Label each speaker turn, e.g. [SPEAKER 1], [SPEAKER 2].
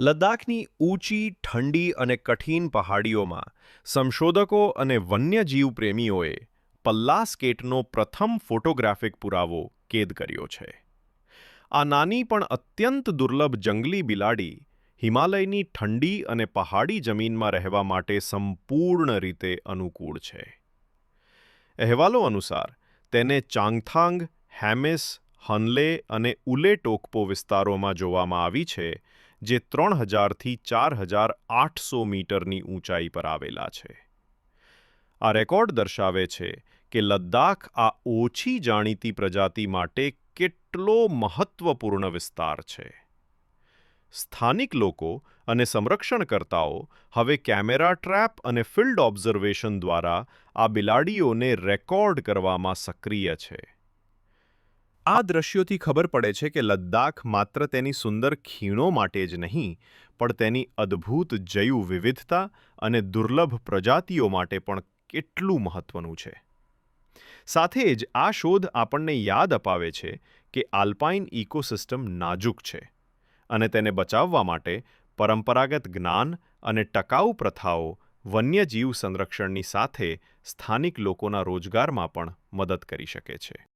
[SPEAKER 1] લદ્દાખની ઊંચી, ઠંડી અને કઠિન પહાડીઓમાં સંશોધકો અને વન્યજીવ પ્રેમીઓએ પલ્લા સ્કેટનો પ્રથમ ફોટોગ્રાફિક પુરાવો કેદ કર્યો છે. આ નાની પણ અત્યંત દુર્લભ જંગલી બિલાડી હિમાલયની ઠંડી અને પહાડી જમીનમાં રહેવા માટે સંપૂર્ણ રીતે અનુકૂળ છે. અહેવાલો અનુસાર તેને ચાંગથાંગ, હેમિસ હનલે અને ઉલે ટોકપો વિસ્તારોમાં જોવામાં આવી છે, જે ત્રણ હજારથી ચાર હજાર આઠસો મીટરની ઊંચાઈ પર આવેલા છે. આ રેકોર્ડ દર્શાવે છે કે લદ્દાખ આ ઓછી જાણીતી પ્રજાતિ માટે કેટલો મહત્વપૂર્ણ વિસ્તાર છે. સ્થાનિક લોકો અને સંરક્ષણકર્તાઓ હવે કેમેરા ટ્રેપ અને ફિલ્ડ ઓબ્ઝર્વેશન દ્વારા આ બિલાડીઓને રેકોર્ડ કરવામાં સક્રિય છે. આ દ્રશ્યોથી ખબર પડે છે કે લદ્દાખ માત્ર તેની સુંદર ખીણો માટે જ નહીં, પણ તેની અદ્ભુત જૈવ વિવિધતા અને દુર્લભ પ્રજાતિઓ માટે પણ કેટલું મહત્વનું છે. સાથે જ આ શોધ આપણને યાદ અપાવે છે કે આલ્પાઇન ઇકોસિસ્ટમ નાજુક છે અને તેને બચાવવા માટે પરંપરાગત જ્ઞાન અને ટકાઉ પ્રથાઓ વન્યજીવ સંરક્ષણની સાથે સ્થાનિક લોકોના રોજગારમાં પણ મદદ કરી શકે છે.